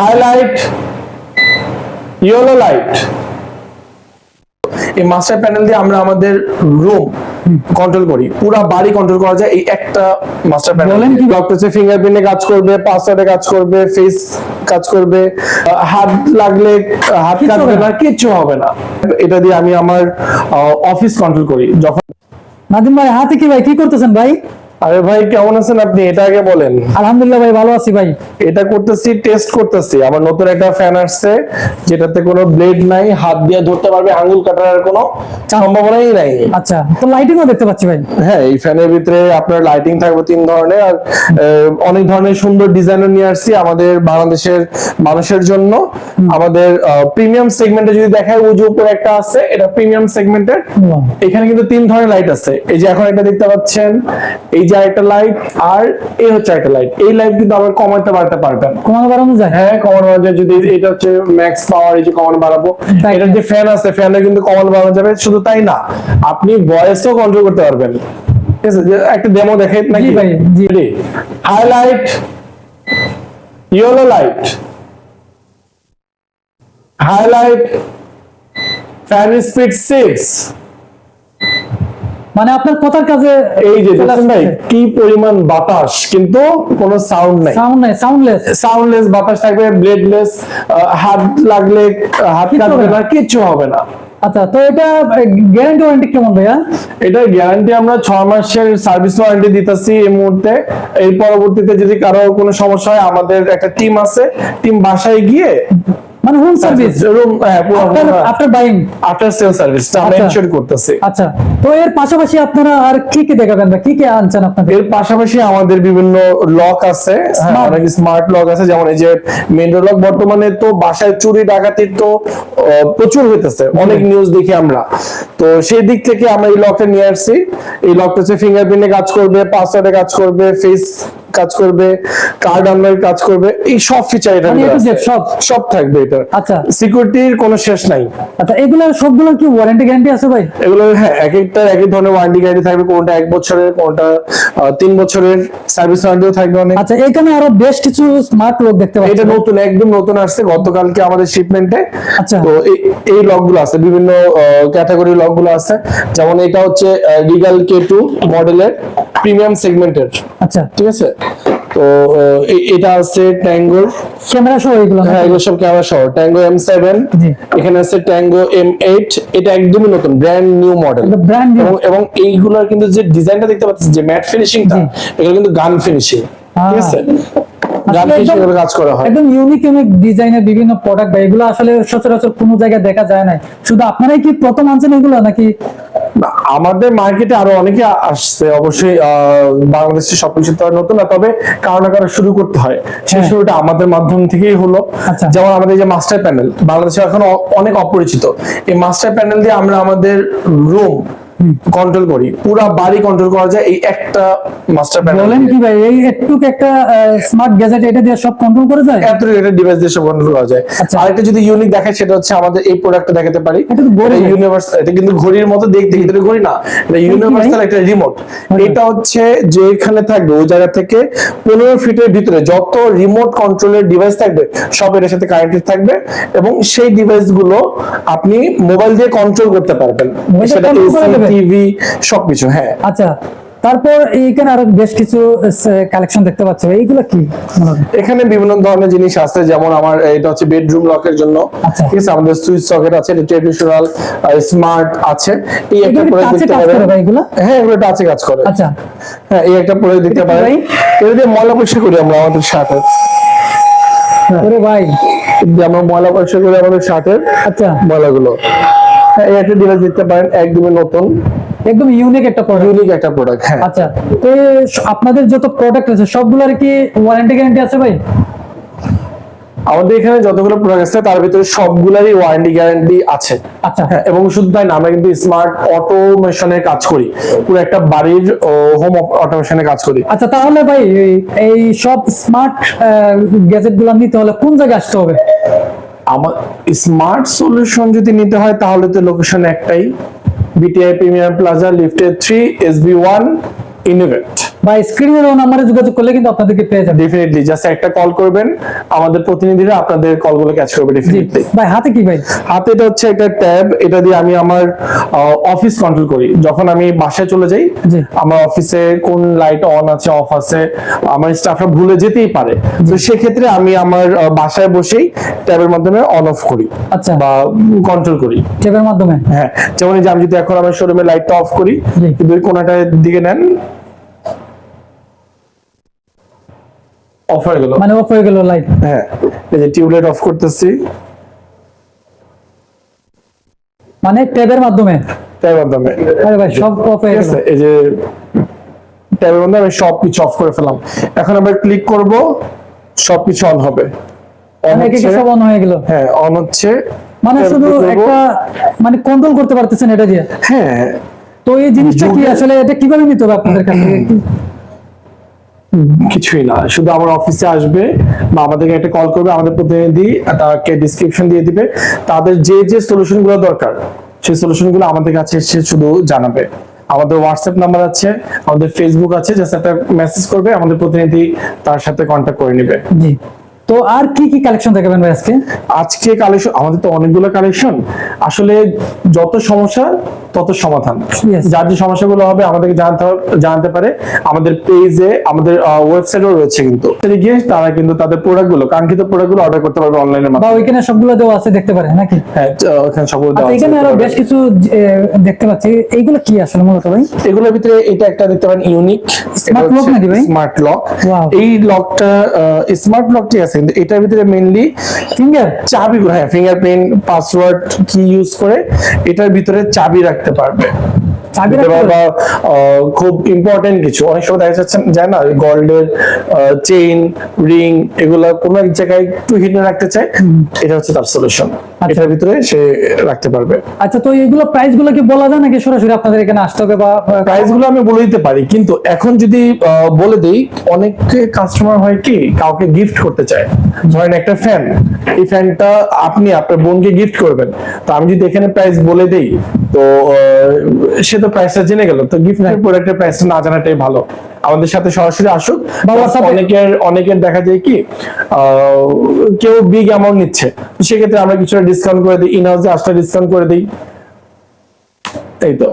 Highlight yellow light এই master panel দিয়ে আমরা আমাদের রুম কন্ট্রোল করি। পুরো বাড়ি কন্ট্রোল করা যায় এই একটা মাস্টার প্যানেল বলেন কি? লক হচ্ছে ফিঙ্গারপ্রিন্টে কাজ করবে পাসওয়ার্ডে কাজ করবে ফেস কাজ করবে হাত লাগলে হাত কাটবে না না। কিচ্ছু হবে না। এটা দিয়ে আমি আমার অফিস কন্ট্রোল করি। যখন নাদিম ভাই হাতে কি ভাই? কি করতেছেন ভাই? আরে ভাই কেমন আছেন আপনি? এটা আগে বলেন। আলহামদুলিল্লাহ ভাই ভালো আছি ভাই। এটা করতেছি টেস্ট করতেছি। আমার নতুন একটা ফ্যান আসছে যেটাতে কোনো ব্লেড নাই হাত দিয়ে ধরতে পারবে আঙ্গুল কাটার কোনো সম্ভাবনাই নাই। আচ্ছা তো লাইটিংও দেখতে পাচ্ছি ভাই। হ্যাঁ এই ফ্যানের ভিতরে আপনার লাইটিং থাকবে তিন ধরনের। আর অনেক ধরনের সুন্দর ডিজাইনও নিয়ে আসছি আমাদের বাংলাদেশের মানুষের জন্য। আমাদের প্রিমিয়াম সেগমেন্টে যদি দেখায় ওই যে উপরে একটা আছে এটা প্রিমিয়াম সেগমেন্টের. এখানে কিন্তু তিন ধরনের লাইট আছে। এই যে এখন একটা দেখতে পাচ্ছেন এই যে একটা লাইট আর এই হচ্ছে একটা লাইট এই লাইট কিন্তু আবার কমাতে বাড়তে পারবেন কমানো বাড়ানো যায়? হ্যাঁ কমানো যায়। যদি এটা হচ্ছে ম্যাক্স পাওয়ার এই যে কমানো বাড়াবো। এটার যে ফ্যান আছে ফ্যানে কিন্তু কমানো বাড়ানো যাবে। শুধু তাই না আপনি ভয়েসও কন্ট্রোল করতে পারবেন। ঠিক আছে? একটা ডেমো দেখে নাকি? ভাই, জি। Highlight yellow light highlight fan speed six মানে আপনার কথার কাজে এই যে ভাই কি পরিমাণ বাতাস কিন্তু কোনো সাউন্ড নাই। সাউন্ড নাই সাউন্ডলেস সাউন্ডলেস বাতাস থাকবে ব্লেডলেস হাত লাগলে হাত কাটবে না। কিচ্ছু হবে না। আচ্ছা তো এটা গ্যারান্টি ওয়ারেন্টি কেমন ভাইয়া? এটার গ্যারান্টি আমরা ছয় মাসের সার্ভিস ওয়ারেন্টি দিতেছি এই মুহূর্তে। এই পরবর্তীতে যদি কারও কোনো সমস্যা হয় আমাদের একটা টিম আছে টিম বাসায় গিয়ে মানে home service room after buying after sale সার্ভিসটা আমরা আচ্ছা। এনশিওর করতেছি। আচ্ছা। তো এর পাশাপাশি আপনারা আর কি কি দেখাবেন বা কি কি আনছেন আপনাদের? এর পাশাপাশি আমাদের বিভিন্ন লক আছে। হ্যাঁ, অনেক স্মার্ট লক আছে। যেমন এই যে মেন লক বর্তমানে তো বাসায় চুরি ডাকাতির তো প্রচুর হইতেছে। অনেক নিউজ দেখি আমরা। তো সেই দিক থেকে আমরা এই লকটা নিয়ে আসছি। এই লকটা হচ্ছে ফিঙ্গারপ্রিন্টে কাজ করবে পাসওয়ার্ডে কাজ করবে ফেস কাজ করবে কার্ড আনলাইন কাজ করবে এই সব ফিচার এটা মানে Z সব? সব থাকবে এটা। আচ্ছা। সিকিউরিটির কোনো শেষ নাই। আচ্ছা এগুলো সবগুলোর কি ওয়ারেন্টি গ্যারান্টি আছে ভাই? এগুলো হ্যাঁ এক একটা এক এক ধরনের ওয়ারেন্টি গ্যারান্টি থাকবে কোনটা এক বছরের কোনটা তিন বছরের সার্ভিস ওয়ারেন্টিও থাকবে অনেক। আচ্ছা এখানে আরও বেশ কিছু স্মার্ট লোক দেখতে পাচ্ছি। এটা নতুন একদম নতুন আসছে গতকালকে আমাদের শিপমেন্টে আচ্ছা। তো এই- এই লকগুলো আছে বিভিন্ন ক্যাটাগরি লকগুলো আছে। যেমন এটা হচ্ছে রিগাল কে টু মডেলের প্রিমিয়াম সেগমেন্টের আচ্ছা। ঠিক আছে? তো এটা আছে ট্যাঙ্গোর ক্যামেরা সহ এগুলো হ্যাঁ এগুলো সব ক্যামেরা সহ। ট্যাঙ্গো এম সেভেন এখানে আছে ট্যাঙ্গো এম এইট এটা একদমই নতুন ব্র্যান্ড নিউ মডেল ব্র্যান্ড এবং এইগুলোর কিন্তু যে ডিজাইনটা দেখতে পাচ্ছেন যে ম্যাট ফিনিশিংটা এগুলো কিন্তু গান ফিনিশিং ঠিক আছে? কাজ করা হয়। একদম ইউনিক ইউনিক ডিজাইনের বিভিন্ন প্রোডাক্ট বা এগুলো আসলে সচরাচর কোনো জায়গায় দেখা যায় না শুধু আপনারাই কি প্রথম আনছেন এগুলো নাকি আমাদের মার্কেটে আরও অনেকে আসছে অবশ্যই আহ, বাংলাদেশে সবকিছু তো নতুন না তবে কারও না কারও শুরু করতে হয় সেই হ্যাঁ। শুরুটা আমাদের মাধ্যম থেকেই হলো আচ্ছা। যেমন আমাদের যে মাস্টার প্যানেল বাংলাদেশে এখন অনেক অপরিচিত এই মাস্টার প্যানেল দিয়ে আমরা আমাদের রুম কন্ট্রোল করি। পুরো বাড়ি কন্ট্রোল করা যায় এই একটা মাস্টার প্যানেল বলেন কি ভাই এই একটু একটা স্মার্ট গ্যাজেট এটা দিয়ে সব কন্ট্রোল করে যায়? এত রেটেড ডিভাইস দিয়ে সব কন্ট্রোল করা যায়। আচ্ছা। আরেকটা যদি ইউনিক দেখায় সেটা হচ্ছে আমাদের এই প্রোডাক্টটা দেখাতে পারি। এটা তো ঘড়ি। ইউনিভার্স এটা কিন্তু ঘড়ির মতো দেখতে কিন্তু ঘড়ি না। এটা ইউনিভার্সাল একটা রিমোট এটা হচ্ছে যে এখানে থাকবে ওই জায়গা থেকে পনেরো ফিটের ভিতরে যত রিমোট কন্ট্রোলের ডিভাইস থাকবে সব এটার সাথে কানেক্টেড থাকবে। এবং সেই ডিভাইসগুলো আপনি মোবাইল দিয়ে কন্ট্রোল করতে পারবেন। সেটা? টিভি সবকিছু হ্যাঁ। আচ্ছা তারপর এইখানে আরও বেশ কিছু কালেকশন দেখতে পাচ্ছি। এইগুলো কি? এখানে বিভিন্ন ধরনের জিনিস আছে যেমন আমার এটা হচ্ছে বেডরুম লকের জন্য। আচ্ছা। ঠিক আছে আমাদের সুইচ সকেট আছে এটা ট্রেডিশনাল স্মার্ট আছে। এই একটা করে পারেন হ্যাঁ এগুলো টাচে কাজ করে। আচ্ছা। হ্যাঁ এই একটা প্রোডাক্ট দিতে এটা দিয়ে ময়লা পরিষ্কার করি আমরা আমাদের শার্টের ওরে ভাই। আমরা ময়লা পরিষ্কার করি আমাদের শার্টের আচ্ছা। ময়লাগুলো। একটা ডিভাইস দিতে পারেন একদমই নতুন। একদম ইউনিক একটা প্রোডাক্ট ইউনিক একটা প্রোডাক্ট হ্যাঁ। আচ্ছা তো আপনাদের যত প্রোডাক্ট আছে সবগুলোর কি ওয়ারেন্টি গ্যারান্টি আছে ভাই? আমাদের এখানে যতগুলো প্রোডাক্ট আছে তার ভিতরে সবগুলারই ওয়ারেন্টি গ্যারান্টি আছে। আচ্ছা। হ্যাঁ এবং শুধু তাই না আমরা কিন্তু স্মার্ট অটোমেশনের কাজ করি। পুরো একটা বাড়ির হোম অটোমেশনের কাজ করি। আচ্ছা তাহলে ভাই এই- সব স্মার্ট গ্যাজেটগুলো নিতে হলে কোন জায়গায় আসতে হবে? আমার স্মার্ট সলিউশন যদি নিতে হয়, তাহলে তো লোকেশন একটাই। BTI premier plaza lifted three S B one innovate বা স্ক্রিনের নাম্বারে যোগাযোগ করলে কিন্তু আপনাদেরকে পেয়ে যাবে ডেফিনেটলি জাস্ট একটা কল করবেন। আমাদের প্রতিনিধিরা আপনাদের কলগুলো ক্যাচ করবে ডেফিনেটলি ভাই হাতে কি ভাই? হাতে এটা হচ্ছে একটা ট্যাব এটা দিয়ে আমি আমার অফিস কন্ট্রোল করি। যখন আমি বাসায় চলে যাই আমার অফিসে কোন লাইট অন আছে অফ আছে আমার স্টাফরা ভুলে যেতেই পারে। তো সেক্ষেত্রে আমি আমার বাসায় বসেই ট্যাবের মাধ্যমে অন অফ করি আচ্ছা। বা কন্ট্রোল করি। টেপের মাধ্যমে? হ্যাঁ। যেমন যে আমি যদি এখন আমার শোরুমে লাইটটা অফ করি। কিন্তু কোনাটার দিকে নেন অফ হয়ে গেল মানে অফ হয়ে গেল লাইট হ্যাঁ এই যে টিউবলাইট অফ করতেছি। মানে ট্যাবের মাধ্যমে? ট্যাবের মাধ্যমে। আরে ভাই সব অফ হয়ে গেল। এই যে ট্যাবের মধ্যে আমি সব কিছু অফ করে ফেলাম এখন আমরা ক্লিক করব সবকিছু অন হবে। অন মানে একে একে হচ্ছে সব অন হয়ে গেল? হ্যাঁ অন হচ্ছে মানে শুধু একটা মানে কন্ট্রোল করতে পারতেছেন এটা দিয়ে? হ্যাঁ। তো এই জিনিসটা কি আসলে এটা কীভাবে নিতে হবে আপনাদের কাছ? থেকে কিছুই না। শুধু আমার অফিসে আসবে বা আমাদেরকে একটা কল করবে, আমাদের প্রতিনিধি তাকে ডিসক্রিপশন দিয়ে দিবে। তাদের যে যে সলিউশনগুলো দরকার, সেই সলিউশনগুলো আমাদের কাছে এসে শুধু জানাবে। আমাদের হোয়াটসঅ্যাপ নাম্বার আছে, আমাদের ফেসবুক আছে জাস্ট একটা মেসেজ করবে, আমাদের প্রতিনিধি তার সাথে কন্ট্যাক্ট করে নেবে। জি। তো আর কি কি কালেকশন দেখাবেন ভাই আজকে? আজকে কালেকশন আমাদের তো অনেকগুলো কালেকশন আসলে যত সমস্যা তত সমাধান. যার যে সমস্যাগুলো হবে আমাদেরকে জানতে জানতে পারে। আমাদের পেজে আমাদের ওয়েবসাইটও রয়েছে কিন্তু। গিয়ে তারা কিন্তু তাদের প্রোডাক্টগুলো কাঙ্ক্ষিত প্রোডাক্টগুলো অর্ডার করতে পারবে অনলাইনের বা মাধ্যমে। ওইখানে সবগুলো দেওয়া আছে দেখতে পারেন নাকি? হ্যাঁ ওখানে সবগুলো দেওয়া আচ্ছা আছে, এখানে আরও বেশ কিছু দেখতে পাচ্ছি। এইগুলো কি আসলে মূলত ভাই? এগুলোর ভিতরে এটা একটা দেখতে পারেন ইউনিক স্মার্ট lock নাকি ভাই? স্মার্ট লক এই লকটা স্মার্ট লকটি আছে কিন্তু এটার ভিতরে মেইনলি ফিঙ্গার চাবি হ্যাঁ ফিঙ্গারপ্রিন্ট পাসওয়ার্ড কি ইউজ করে, এটার ভিতরে চাবি রাখতে পারবে। দিতে পারবা, খুব ইম্পর্টেন্ট কিছু। অনেক সময় দেখা যাচ্ছে যায় না গোল্ডের চেইন রিং এগুলা কোনো এক জায়গায় একটু হিডেন রাখতে চায় এটা হচ্ছে তার সলিউশন আচ্ছা। এটার ভিতরে সে রাখতে পারবে। আচ্ছা তো এইগুলো প্রাইসগুলো কি বলা যায় নাকি সরাসরি আপনাদের এখানে আসতে হবে বা প্রাইসগুলো আমি বলে দিতে পারি কিন্তু এখন যদি বলে দেই অনেক কাস্টমার হয় কি কাউকে গিফট করতে চায়। ধরেন একটা ফ্যান এই ফ্যানটা আপনি আপনার বোনকে গিফট করবেন। তো আমি যদি এখানে প্রাইস বলে দেই তো সে তো প্রাইসটা জেনে গেল। তো গিফট প্রোডাক্টের প্রাইসটা না জানাটাই ভালো। আমাদের সাথে সরাসরি আসুক। অনেকের অনেকের দেখা যায় কি আহ, কেউ বিগ অ্যামাউন্ট নিচ্ছে। সেক্ষেত্রে আমরা কিছুটা ডিসকাউন্ট করে দিই। ইন হাউসে আসটা ডিসকাউন্ট করে দিই। এই তো।